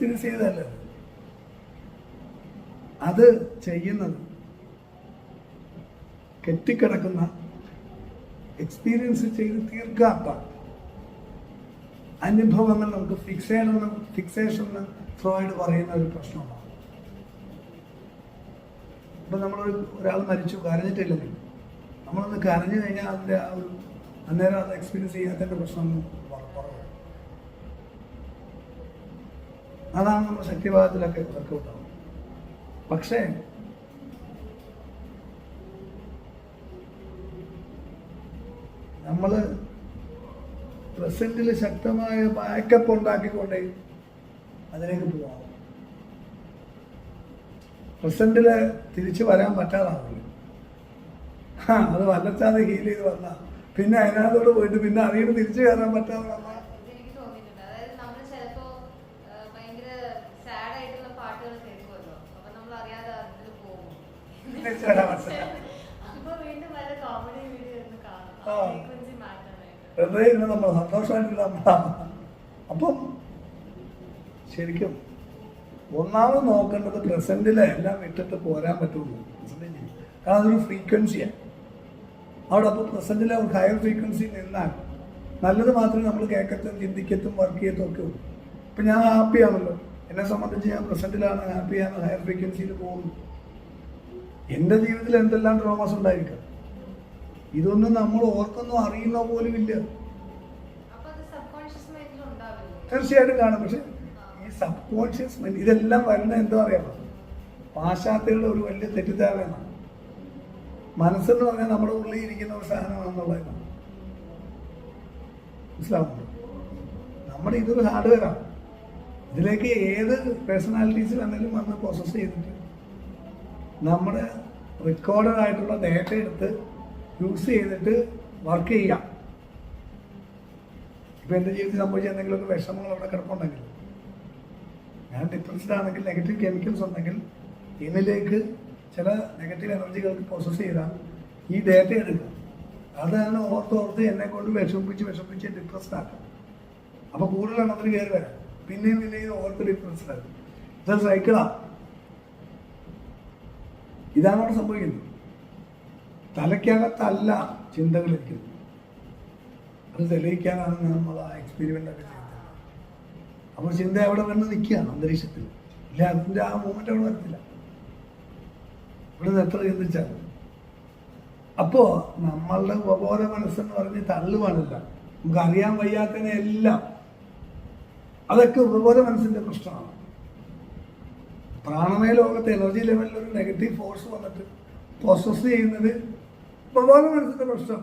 Experience ചെയ്തതല്ല? അത് ചെയ്യുന്നത് കെട്ടിക്കിടക്കുന്ന എക്സ്പീരിയൻസ് ചെയ്ത് തീർക്കാത്ത അനുഭവങ്ങൾ നമുക്ക് ഫിക്സേഷൻ ഫിക്സേഷൻ എന്ന് ഫ്രോയിഡ് പറയുന്ന ഒരു പ്രശ്നമാണ്. ഇപ്പം നമ്മൾ ഒരാൾ മരിച്ചു കരഞ്ഞിട്ടില്ലെങ്കിൽ നമ്മളൊന്ന് കരഞ്ഞു കഴിഞ്ഞാൽ അതിന്റെ ആ ഒരു അന്നേരം അത് എക്സ്പീരിയൻസ് ചെയ്യാത്തതിന്റെ പ്രശ്നം അതാണ് നമ്മുടെ ശക്തിഭാഗത്തിലൊക്കെ വർക്കൗട്ട് പക്ഷേ നമ്മൾ പ്രസന്റിൽ ശക്തമായ ബാക്കപ്പ് ഉണ്ടാക്കിക്കൊണ്ടേ അതിലേക്ക് പോവാം. പ്രസന്റിൽ തിരിച്ചു വരാൻ പറ്റാതാവില്ല അത് വല്ലച്ചാതെ ഹീൽ ചെയ്ത് വന്ന. പിന്നെ അതിനകത്തോട് പോയിട്ട് പിന്നെ അറിയുമ്പോൾ തിരിച്ചു കയറാൻ പറ്റാതെ വന്നാൽ എനിക്ക് തോന്നിയിട്ടുണ്ട് അതായത് നമ്മൾ ചിലപ്പോ ആ, ഭയങ്കര സാഡ് ആയിട്ടുള്ള പാട്ടുകൾ കേൾക്കുമല്ലോ അപ്പൊ നമ്മൾ അറിയാതെ അതിൽ പോകും തിരിച്ചു വരാൻ പറ്റില്ല അപ്പൊ വീണ്ടും വല്ല കോമഡി വീഡിയോ ഇരുന്ന് കാണും ആ. ഫ്രീക്വൻസി മാറ്റാനായിട്ട് നമ്മൾ അപ്പം ശരിക്കും ഒന്നാമത് നോക്കേണ്ടത് പ്രസന്റിലെ എല്ലാം വിട്ടിട്ട് പോരാൻ പറ്റുള്ളൂ. കാരണം അതൊരു ഫ്രീക്വൻസിയാണ് അവിടെ അപ്പോൾ പ്രസന്റിലെ ഒരു ഹയർ ഫ്രീക്വൻസി നിന്നാൽ നല്ലത് മാത്രമേ നമ്മൾ കേൾക്കത്തും ചിന്തിക്കത്തും വർക്ക് ചെയ്യത്തും ഒക്കെ ഉള്ളൂ. ഇപ്പം ഞാൻ ഹാപ്പിയാണല്ലോ എന്നെ സംബന്ധിച്ച് ഞാൻ പ്രസന്റിലാണ് ഹാപ്പിയാണ് ഹയർ ഫ്രീക്വൻസിയിൽ പോകുന്നു. എന്റെ ജീവിതത്തിൽ എന്തെല്ലാം ട്രോമാസ് ഉണ്ടായിരിക്കാം? ഇതൊന്നും നമ്മൾ ഓർക്കൊന്നും അറിയുന്ന പോലും ഇല്ല. തീർച്ചയായിട്ടും കാണും. പക്ഷെ ഈ സബ് കോൺഷ്യസ് മൈൻഡ് ഇതെല്ലാം വരുന്ന എന്താ അറിയാമോ പാശ്ചാത്യരുടെ ഒരു വലിയ തെറ്റിദ്ധാരണയാണ്. മനസ്സെന്ന് പറഞ്ഞാൽ നമ്മുടെ ഉള്ളിൽ ഇരിക്കുന്ന ഒരു സാധനമാണെന്നുള്ളതാണ്. മനസ്സിലാവുന്നു നമ്മുടെ ഇതൊരു ഹാർഡ്വെയറാണ് ഇതിലേക്ക് ഏത് പേഴ്സണാലിറ്റീസ് വേണമെങ്കിലും വന്ന് പ്രോസസ്സ് ചെയ്തിട്ട് നമ്മുടെ റെക്കോർഡഡ് ആയിട്ടുള്ള ഡേറ്റ എടുത്ത് യൂസ് ചെയ്തിട്ട് വർക്ക് ചെയ്യാം. ഇപ്പം എന്റെ ജീവിതത്തിൽ സംഭവിച്ച എന്തെങ്കിലുമൊക്കെ വിഷമങ്ങൾ അവിടെ കിടപ്പുണ്ടെങ്കിൽ ഞാൻ ഡിപ്രസ്ഡ് ആണെങ്കിൽ നെഗറ്റീവ് കെമിക്കൽസ് ഉണ്ടെങ്കിൽ ഇതിലേക്ക് ചില നെഗറ്റീവ് എനർജികൾക്ക് പ്രോസസ്സ് ചെയ്താൽ ഈ ഡേറ്റ എടുക്കുക. അത് തന്നെ ഓർത്ത് ഓർത്ത് എന്നെ കൊണ്ട് വിഷമിപ്പിച്ച് വിഷമിപ്പിച്ച് ഡിപ്രസ്ഡ് ആക്കാം. അപ്പോൾ കൂടുതൽ എണ്ണത്തിൽ കയറി വരാം. പിന്നെയും പിന്നെയും ഓർത്ത് ഡിപ്രസ്ഡ് ആക്കും. ഇതൊരു സൈക്കിളാണ് ഇതാണ് അവിടെ സംഭവിക്കുന്നത്. തലയ്ക്കകത്തല്ല ചിന്തകളിരിക്കുന്നത് അത് തെളിയിക്കാനാണ് നമ്മൾ ആ എക്സ്പീരിമെന്റ് ഒക്കെ ചെയ്യുന്നത്. അപ്പോൾ ചിന്ത അവിടെ വന്ന് നിൽക്കുകയാണ് അന്തരീക്ഷത്തിൽ. ഇല്ല അതിന്റെ ആ മൂമെന്റ് അവിടെ വരത്തില്ല. ഇവിടെ നിന്ന് എത്ര ചിന്തിച്ചാൽ അപ്പോൾ നമ്മളുടെ ഉപബോധ മനസ്സെന്ന് പറഞ്ഞ് തള്ളുവാനല്ല നമുക്ക് അറിയാൻ വയ്യാത്തതിനെ എല്ലാം. അതൊക്കെ ഉപബോധ മനസ്സിന്റെ പ്രശ്നമാണ്. പ്രാണമയ ലോകത്ത് എനർജി ലെവലിൽ ഒരു നെഗറ്റീവ് ഫോഴ്സ് വന്നിട്ട് പ്രോസസ് ചെയ്യുന്നത് ഉപബോധ മനസ്സിന്റെ പ്രശ്നം.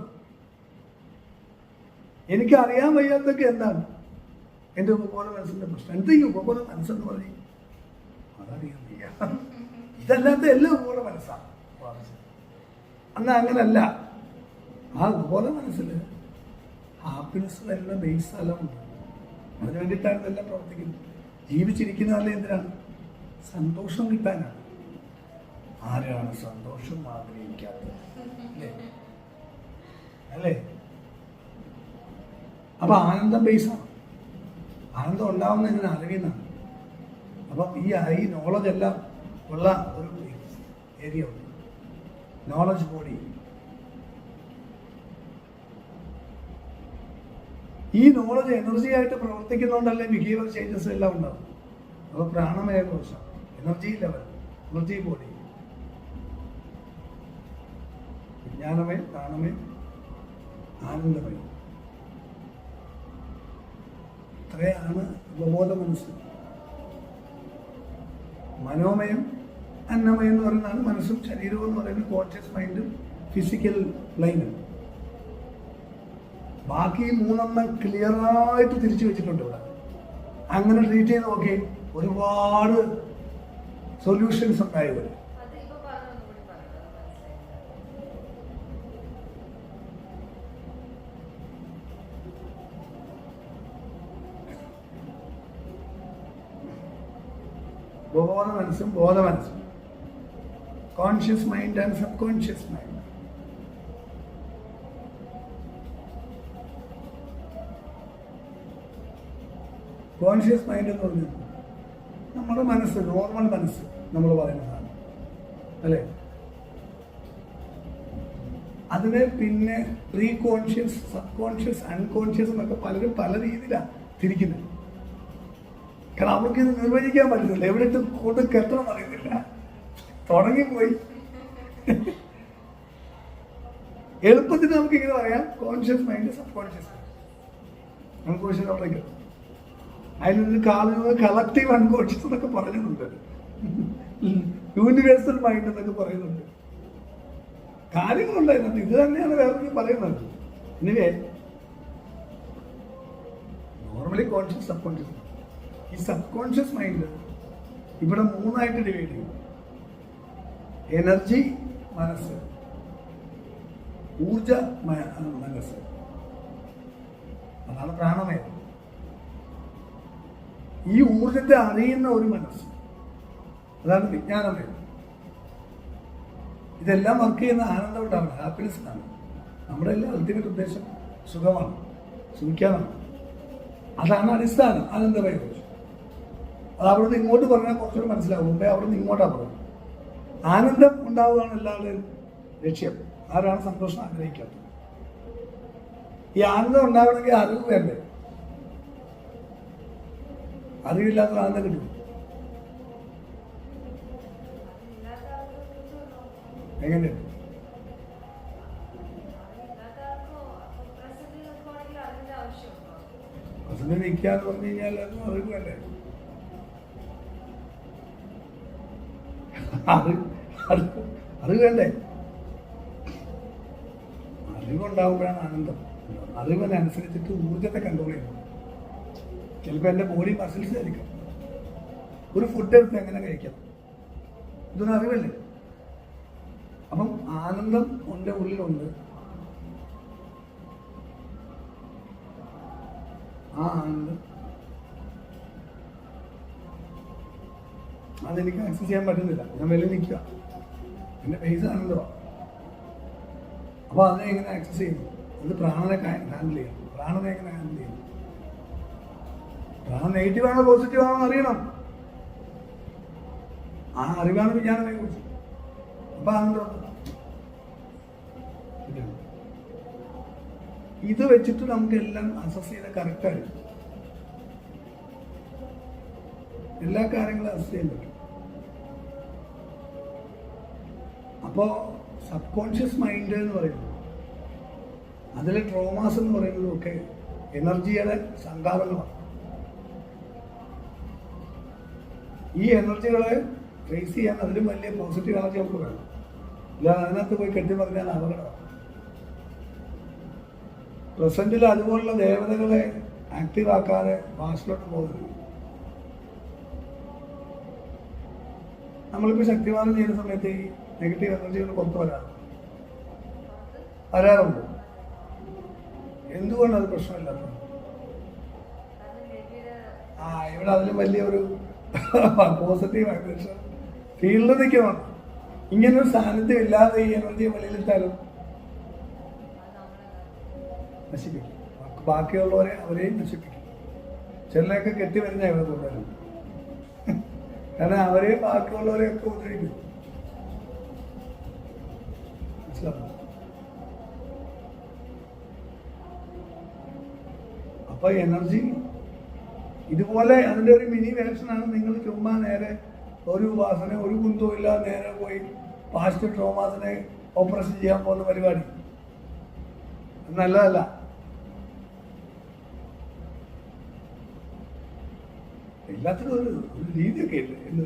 എനിക്ക് അറിയാൻ വയ്യാത്തൊക്കെ എന്താണ്? എന്റെ ഉപബോധ മനസ്സിന്റെ പ്രശ്നം. എന്താ ഈ ഉപബോധ മനസ്സെന്ന് പറയും അതറിയാൻ വയ്യ. ഇതല്ലാത്ത എല്ലാ ഉപബോധ മനസ്സാണ്. അന്ന് അങ്ങനല്ല. ആ ഉപബോധ മനസ്സിൽ ഹാപ്പിനെസ് വരുന്ന ബേസ് സ്ഥലമുണ്ട്. അതിനു വേണ്ടിയിട്ടാണ് ഇതെല്ലാം പ്രവർത്തിക്കുന്നത്. ജീവിച്ചിരിക്കുന്ന ജീവിച്ചിരിക്കുന്നതല്ല എന്തിനാണ്? സന്തോഷം കിട്ടാനാണ് ആരാണ് സന്തോഷം ആഗ്രഹിക്കാത്തത്? അല്ലേ? അല്ലേ? അപ്പൊ ആനന്ദം ബേസാണ് ആനന്ദം ഉണ്ടാവുന്ന എങ്ങനെ അറിയുന്നതാണ് അപ്പം ഈ ഈ നോളജ് എല്ലാം ഉള്ള ഒരു ഏരിയ ഉണ്ട്. നോളജ് ബോഡി ഈ നോളജ് എനർജി ആയിട്ട് പ്രവർത്തിക്കുന്നതുകൊണ്ടല്ലേ ബിഹേവിയർ ചേഞ്ചസ് എല്ലാം ഉണ്ടാവും അപ്പോൾ പ്രാണമയ കോശം എനർജി ലെവൽ എനർജി ബോഡി വിജ്ഞാനമയം പ്രാണമയം ആനന്ദമയം ഇത്രയാണ് ഉപബോധ മനസ്സ്. മനോമയം അന്നമയം എന്ന് പറയുന്നതാണ് മനസ്സും ശരീരവും എന്ന് പറയുന്നത് കോൺഷ്യസ് മൈൻഡും ഫിസിക്കൽ ലൈനും ബാക്കി മൂന്നെണ്ണം ക്ലിയറായിട്ട് തിരിച്ചു വെച്ചിട്ടുണ്ട് ഇവിടെ. അങ്ങനെ ട്രീറ്റ് ചെയ്ത് നോക്കി ഒരുപാട് സൊല്യൂഷൻസ് ഉണ്ടായി വരും. ബോധ മനസ്സും ബോധ മനസ്സും. Conscious mind and subconscious mind conscious mind എന്ന് പറഞ്ഞാൽ നമ്മുടെ മനസ്സ് നോർമൽ മനസ്സ്. നമ്മൾ പറയുന്നതാണ്. അല്ലേ? അതിനെ പിന്നെ preconscious subconscious unconscious എന്നൊക്കെ പലരും പല രീതിയിലാണ് തിരിക്കുന്നത് കാരണം അവർക്ക് ഇത് നിർവചിക്കാൻ പറ്റുന്നില്ല എവിടെ ഇട്ട് കൊണ്ട് കെട്ടണം അറിയുന്നില്ല തുടങ്ങിപ്പോയി. എളുപ്പത്തിന് നമുക്ക് ഇങ്ങനെ പറയാം. Conscious mind subconscious unconscious അവിടേക്ക് അതിൽ നിന്ന് കാണുന്നത് കളക്റ്റീവ് അൺകോൺഷ്യസ് എന്നൊക്കെ പറയുന്നുണ്ട്. യൂണിവേഴ്സൽ മൈൻഡ് എന്നൊക്കെ പറയുന്നുണ്ട്. കാര്യങ്ങളുണ്ടായിരുന്നു ഇത് തന്നെയാണ് വേറെ പറയുന്നത്. ഇനിവേ നോർമലി കോൺഷ്യസ് സബ് കോൺഷ്യസ് ഈ സബ് കോൺഷ്യസ് മൈൻഡ് ഇവിടെ മൂന്നായിട്ട് ഡിവൈഡ് ചെയ്യും. എനർജി മനസ്സ്. ഊർജ മനസ്സ്. അതാണ് പ്രാണമയം. ഈ ഊർജത്തെ അറിയുന്ന ഒരു മനസ്സ്. അതാണ് വിജ്ഞാനം വരുന്നത് ഇതെല്ലാം വർക്ക് ചെയ്യുന്ന ആനന്ദം ഉണ്ടാവണം ഹാപ്പിനെസ് ആണ് നമ്മുടെ എല്ലാം അൾട്ടിമേറ്റ് ഉദ്ദേശം സുഖമാണ് സുഖിക്കാനാണ്. അതാണ് അടിസ്ഥാനം. ആനന്ദമയ കോശം അത് അവിടുന്ന് ഇങ്ങോട്ട് പറഞ്ഞാൽ കുറച്ചുകൂടെ മനസ്സിലാവും. മുമ്പേ അവിടുന്ന് ഇങ്ങോട്ടാണ് പറയുന്നത് ആനന്ദം ഉണ്ടാവുകയാണ് എല്ലാവരുടെയും ലക്ഷ്യം. ആരാണ് സന്തോഷം ആഗ്രഹിക്കാത്തത്? ഈ ആനന്ദം ഉണ്ടാവണമെങ്കിൽ അറിവ് വേണ്ടേ? അറിവില്ലാത്ത ആനന്ദം കിട്ടും. ആവശ്യമുണ്ടോ പ്രസന്റ് നിൽക്കാന്ന് പറഞ്ഞു കഴിഞ്ഞാൽ അത് അറിവ് വേണ്ടേ? അറിവ് അറിവ് അറിവ് വേണ്ടേ? അറിവുണ്ടാകുമ്പോഴാണ് ആനന്ദം. അറിവിനനുസരിച്ചിട്ട് ഊർജത്തെ കൺട്രോൾ ചെയ്യണം ചിലപ്പോൾ എന്റെ ബോഡി മസിൽസ് ആയിരിക്കും. ഒരു ഫുഡ് എടുത്ത് എങ്ങനെ കഴിക്കണം ഇതൊന്നും അറിവല്ലേ? ആനന്ദം എന്റെ ഉള്ളിലുണ്ട്. ആ ആനന്ദം. അതെനിക്ക് ആക്സസ് ചെയ്യാൻ പറ്റുന്നില്ല. ഞാൻ വെളിയിൽ നിൽക്കുക എന്റെ ഫേസ് ആനന്ദമാണ് അപ്പോൾ അതിനെ എങ്ങനെ ആക്സസ് ചെയ്യുന്നു അത് പ്രാണനെ ഹാൻഡിൽ ചെയ്യണം പ്രാണനെ എങ്ങനെ ഹാൻഡിൽ ചെയ്യണം പ്രാണൻ നെഗറ്റീവ് ആണോ പോസിറ്റീവ് ആണോ അറിയണം. ആ അറിവാണ് വിജ്ഞാനത്തെ കുറിച്ച്. അപ്പൊ ആനന്ദം ഇത് വെച്ചിട്ട് നമുക്കെല്ലാം അസസ് ചെയ്ത കറക്റ്റായിരിക്കും എല്ലാ കാര്യങ്ങളും അസസ് ചെയ്യാൻ പറ്റും. അപ്പോൾ സബ് കോൺഷ്യസ് മൈൻഡ് എന്ന് പറയുന്നത് അതിലെ ട്രോമാസ് എന്ന് പറയുന്നതും ഒക്കെ എനർജിയുടെ സംഘാതങ്ങളാണ്. ഈ എനർജികളെ ഫേസ് ചെയ്യാൻ അതിലും വലിയ പോസിറ്റീവ് എനർജി നമുക്ക് വേണം. ഇല്ലാതെ അതിനകത്ത് പോയി കെട്ടിപ്പറഞ്ഞാൽ അപകടമാണ്. പ്രസന്റിൽ അതുപോലുള്ള ദേവതകളെ ആക്റ്റീവ് ആക്കാതെ മാസിലോട്ട് പോകുന്നു നമ്മളിപ്പോൾ ശക്തിവാദം ചെയ്യുന്ന സമയത്ത് ഈ നെഗറ്റീവ് എനർജികൾ പുറത്തു വരാറുണ്ട്. വരാറുണ്ട്. എന്തുകൊണ്ട് അത് പ്രശ്നമില്ലാത്തത്? കാരണം ആ ഇവിടെ അതിലും വലിയൊരു പോസിറ്റീവ് വൈബ്രേഷൻ ഫീൽഡ് നിൽക്കണം ഇങ്ങനൊരു ഒരു സാന്നിധ്യം ഇല്ലാതെ ഈ എനർജി നമ്മളെ നശിപ്പിക്കും. ബാക്കിയുള്ളവരെ അവരെയും നശിപ്പിക്കും. ചിലരൊക്കെ കെട്ടി വരുന്ന ഇവിടെ കൂടുതലും കാരണം അവരെയും ബാക്കിയുള്ളവരെയൊക്കെ ഉപദ്രവിക്കും. മനസ്സിലാവും അപ്പൊ എനർജി ഇതുപോലെ അതിന്റെ ഒരു മിനി വേർഷനാണ് നിങ്ങൾ ചുമ്മാ നേരെ ഒരു വാസന ഒരു കുന്തവും ഇല്ലാതെ നേരെ പോയി പാസ്റ്റ് ട്രോമാസിനെ ഓപ്പറേഷൻ ചെയ്യാൻ പോകുന്ന പരിപാടി. നല്ലതല്ല. എല്ലാത്തിനും ഒരു ഒരു രീതിയൊക്കെ ഇല്ല എന്ന്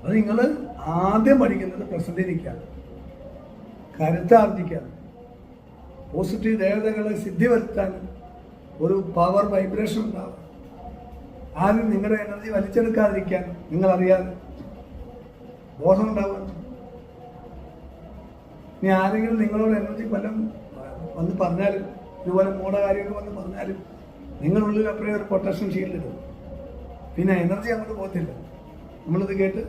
അത് നിങ്ങൾ ആദ്യം പഠിക്കുന്നത് പ്രസന്റ് നിൽക്കാൻ കരുത്താർജിക്കാൻ പോസിറ്റീവ് ദേവതകളെ സിദ്ധി വരുത്താൻ ഒരു പവർ വൈബ്രേഷൻ ഉണ്ടാവും ആരും നിങ്ങളുടെ എനർജി വലിച്ചെടുക്കാതിരിക്കാൻ നിങ്ങൾ അറിയാതെ ബോധം ഉണ്ടാവാൻ ഇനി ആരെങ്കിലും നിങ്ങളോട് എനർജി കൊല്ലം വന്ന് പറഞ്ഞാലും ഇതുപോലെ മൂട കാര്യമൊക്കെ വന്ന് പറഞ്ഞാലും നിങ്ങളുള്ളിൽ അപ്പോഴേ ഒരു പ്രൊട്ടക്ഷൻ ഷീൽഡ് ഇടും. പിന്നെ എനർജി അങ്ങോട്ട് പോകത്തില്ല. നമ്മളിത് കേട്ട്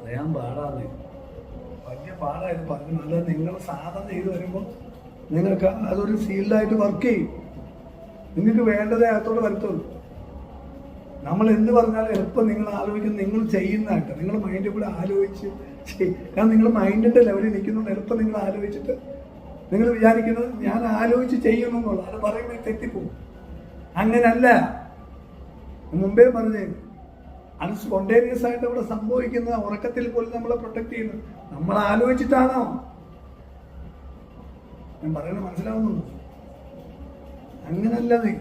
അറിയാൻ പാടാന്ന്. വലിയ പാടായത് പറഞ്ഞു. അല്ല നിങ്ങൾ സാധനം ചെയ്ത് വരുമ്പോൾ നിങ്ങൾക്ക് അതൊരു ഫീൽഡായിട്ട് വർക്ക് ചെയ്യും. നിങ്ങൾക്ക് വേണ്ടതേ അകത്തോട് വരത്തുള്ളൂ. നമ്മൾ എന്ത് പറഞ്ഞാലും എളുപ്പം നിങ്ങൾ ആലോചിക്കുന്നത് നിങ്ങൾ ചെയ്യുന്നതായിട്ട്. നിങ്ങൾ മൈൻഡിൽ കൂടെ ആലോചിച്ച് കാരണം നിങ്ങൾ മൈൻഡിന്റെ ലെവലിൽ നിൽക്കുന്നുണ്ട് എളുപ്പം നിങ്ങൾ ആലോചിച്ചിട്ട് നിങ്ങൾ വിചാരിക്കുന്നത് ഞാൻ ആലോചിച്ച് ചെയ്യുന്നു എന്നുള്ളത് അത് പറയുമ്പോൾ തെറ്റിപ്പോകും അങ്ങനല്ല. മുമ്പേ പറഞ്ഞേ അത് സ്പോണ്ടേനിയസ് ആയിട്ട് അവിടെ സംഭവിക്കുന്ന ഉറക്കത്തിൽ പോലും നമ്മളെ പ്രൊട്ടക്ട് ചെയ്യുന്നു. നമ്മൾ ആലോചിച്ചിട്ടാണോ ഞാൻ പറയുന്നത് മനസ്സിലാവുന്നുണ്ടോ? അങ്ങനല്ല നീ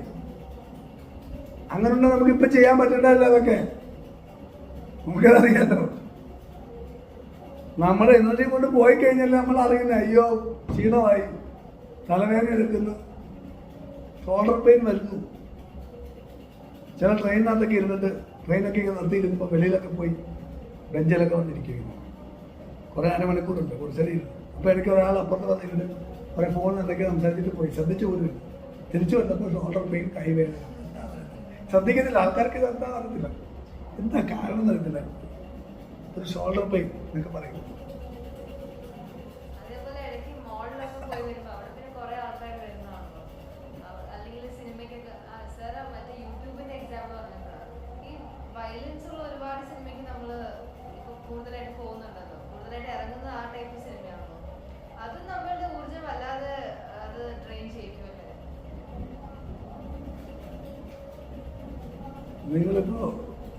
നമുക്ക് ഇപ്പൊ ചെയ്യാൻ പറ്റണ്ടല്ല അതൊക്കെ. നമുക്കതറിയാലോ. നമ്മൾ എനർജി കൊണ്ട് പോയി കഴിഞ്ഞാൽ നമ്മൾ അറിയുന്നത് അയ്യോ ക്ഷീണമായി. തലവേദന എടുക്കുന്നു. ഷോൾഡർ പെയിൻ വരുന്നു. ചില ട്രെയിനിനകത്തൊക്കെ ഇരുന്നിട്ട് ട്രെയിനൊക്കെ ഇങ്ങനെ നിർത്തിയിരുന്നപ്പോൾ വെളിയിലൊക്കെ പോയി ബെഞ്ചിലൊക്കെ വന്നിരിക്കുന്നു കുറേ അരമണിക്കൂറുണ്ട് ഇരുന്നു അപ്പോൾ എനിക്ക് ഒരാൾ അപ്പുറത്ത് വന്നിട്ടുണ്ട്. കുറേ ഫോണിൽ എന്തൊക്കെ സംസാരിച്ചിട്ട് പോയി. ശ്രദ്ധിച്ചു പോലും തിരിച്ചു വന്നപ്പോൾ ഷോൾഡർ പെയിൻ കൈവേദന ശ്രദ്ധിക്കുന്നില്ല. ആൾക്കാർക്ക് ഇത് എന്താ അറിയത്തില്ല. എന്താ കാരണം അറിയത്തില്ല. ഒരു ഷോൾഡർ പെയിൻ എന്നൊക്കെ പറയും.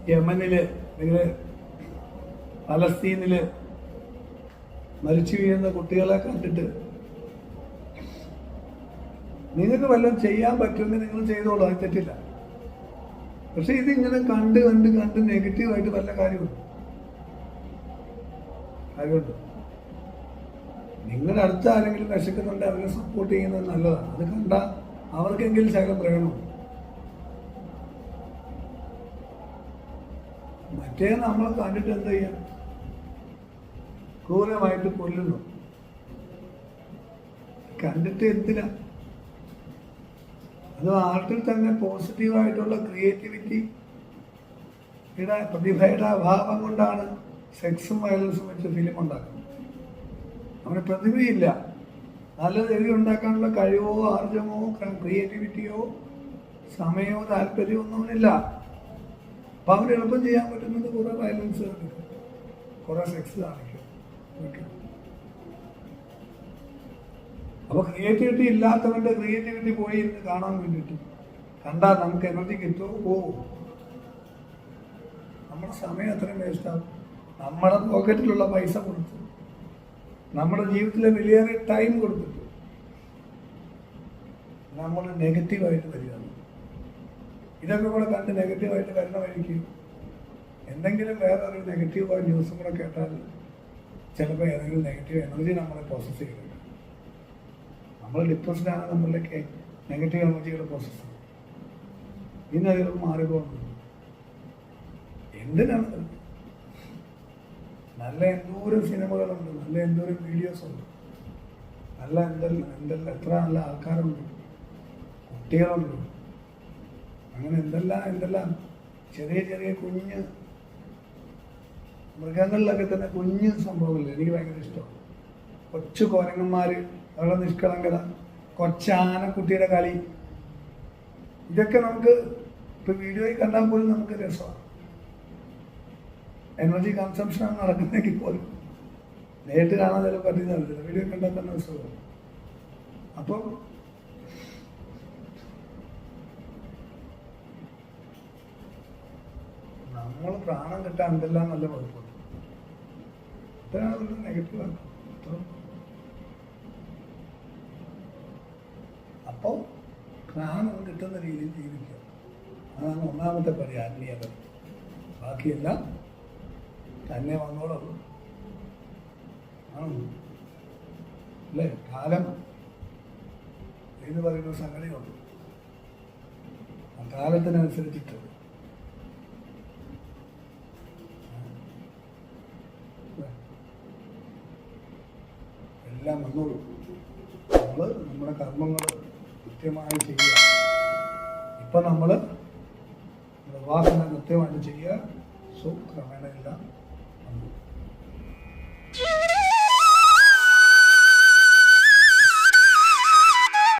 യമനിൽ നിങ്ങൾ പലസ്തീനിൽ മരിച്ചു വീഴുന്ന കുട്ടികളെ കണ്ടിട്ട് നിങ്ങൾക്ക് വല്ലതും ചെയ്യാൻ പറ്റുമെങ്കിൽ നിങ്ങൾ ചെയ്തോളൂ അത് തെറ്റില്ല. പക്ഷെ ഇതിങ്ങനെ കണ്ട് കണ്ട് കണ്ട് നെഗറ്റീവായിട്ട് വല്ല കാര്യമുണ്ട്? കാര്യമുണ്ട്? നിങ്ങളുടെ അടുത്ത് ആരെങ്കിലും വിശക്കുന്നുണ്ട് അവരെ സപ്പോർട്ട് ചെയ്യുന്നത് നല്ലതാണ്. അത് കണ്ട അവർക്കെങ്കിലും ശകലം പ്രകടനം മറ്റേ നമ്മൾ കണ്ടിട്ട് എന്ത് ചെയ്യാം? ക്രൂരമായിട്ട് കൊല്ലുന്നു. കണ്ടിട്ട് എന്തിനാ? അത് ആർട്ടിൽ തന്നെ പോസിറ്റീവായിട്ടുള്ള ക്രിയേറ്റിവിറ്റി ഇട പ്രതിഭയുടെ അഭാവം കൊണ്ടാണ് സെക്സും വയലൻസും വെച്ച് ഫിലിം ഉണ്ടാക്കുന്നത്. അവന് പ്രതിഭയില്ല. നല്ലത് എഴുതി ഉണ്ടാക്കാനുള്ള കഴിവോ ആർജമോ ക്രിയേറ്റിവിറ്റിയോ സമയമോ താല്പര്യമോ ഒന്നും അപ്പൊ അവർ എളുപ്പം ചെയ്യാൻ പറ്റുന്നത് കുറെ വയലൻസ് കാണിക്കും കുറെ സെക്സ് കാണിക്കും ഇതൊക്കെ. അപ്പൊ ക്രിയേറ്റിവിറ്റി ഇല്ലാത്തവരുടെ ക്രിയേറ്റിവിറ്റി പോയി ഇരുന്ന് കാണാൻ വേണ്ടിട്ട് കണ്ടാൽ നമുക്ക് എനർജി കിട്ടുമോ പോവും. നമ്മുടെ സമയം അത്രയും വേസ്റ്റാകും നമ്മുടെ പോക്കറ്റിലുള്ള പൈസ കൊടുത്തു. നമ്മുടെ ജീവിതത്തിലെ വലിയ ടൈം കൊടുത്തിട്ട്. നമ്മൾ നെഗറ്റീവായിട്ട് വരികയാണ്. ഇതൊക്കെ കൂടെ കണ്ട് നെഗറ്റീവായിട്ട് വഴിക്ക് എന്തെങ്കിലും വേറെ ഒരു നെഗറ്റീവായ ന്യൂസും കൂടെ കേട്ടാൽ ചിലപ്പോൾ ഏതെങ്കിലും നെഗറ്റീവ് എനർജി നമ്മളെ പ്രോസസ്സ് ചെയ്യുന്നുണ്ട്. നമ്മൾ ഡിപ്രസ്ഡാണ് നമ്മളിലേക്ക് നെഗറ്റീവ് എനർജികൾ പ്രോസസ്സ് ഇന്ന് അതിൽ മാറിപ്പോകുന്നു എന്തിനാണ്? നല്ല എന്തോരം സിനിമകളുണ്ട് നല്ല എന്തോരം വീഡിയോസ് ഉണ്ട്. നല്ല എന്തെല്ലാം എന്തെല്ലാം എത്ര നല്ല ആൾക്കാരുണ്ട് കുട്ടികളുണ്ട്. അങ്ങനെ എന്തെല്ലാം എന്തെല്ലാം? ചെറിയ ചെറിയ കുഞ്ഞ്. മൃഗങ്ങളിലൊക്കെ തന്നെ കുഞ്ഞ് സംഭവങ്ങളില്ല എനിക്ക് ഭയങ്കര ഇഷ്ടമാണ്. കൊച്ചു കോരങ്ങന്മാർ അവരുടെ നിഷ്കളങ്കത. കൊച്ചാനക്കുട്ടിയുടെ കളി. ഇതൊക്കെ നമുക്ക് ഇപ്പൊ വീഡിയോയിൽ കണ്ടാൽ പോലും നമുക്ക് രസമാണ്. എനർജി കൺസംഷനാണ് നടക്കുന്നെങ്കിൽ പോലും. നേരിട്ട് കാണാൻ ചിലപ്പോൾ പറ്റുന്നതല്ല വീഡിയോ കണ്ടാൽ തന്നെ രസമാണ്. അപ്പം നമ്മൾ പ്രാണം കിട്ടാൻ എന്തെല്ലാം നല്ല വകുപ്പുണ്ട് ഇത്രയാണ് നെഗറ്റീവ് അപ്പോൾ പ്രാണം കിട്ടുന്ന രീതിയിൽ ജീവിക്കുക. അതാണ് ഒന്നാമത്തെ പടി ആത്മീയത. ബാക്കിയെല്ലാം തന്നെ വന്നോളൂ അല്ലേ? കാലം എന്ന് പറയുന്ന സംഗതിയുണ്ട്. കാലത്തിനനുസരിച്ചിട്ട് എല്ലാം വന്നോളൂ നമ്മൾ നമ്മുടെ കർമ്മങ്ങൾ കൃത്യമായി ചെയ്യുക. ഇപ്പം നമ്മൾ വാസന കൃത്യമായിട്ട് ചെയ്യുക. സോ ക്രമേണ എല്ലാം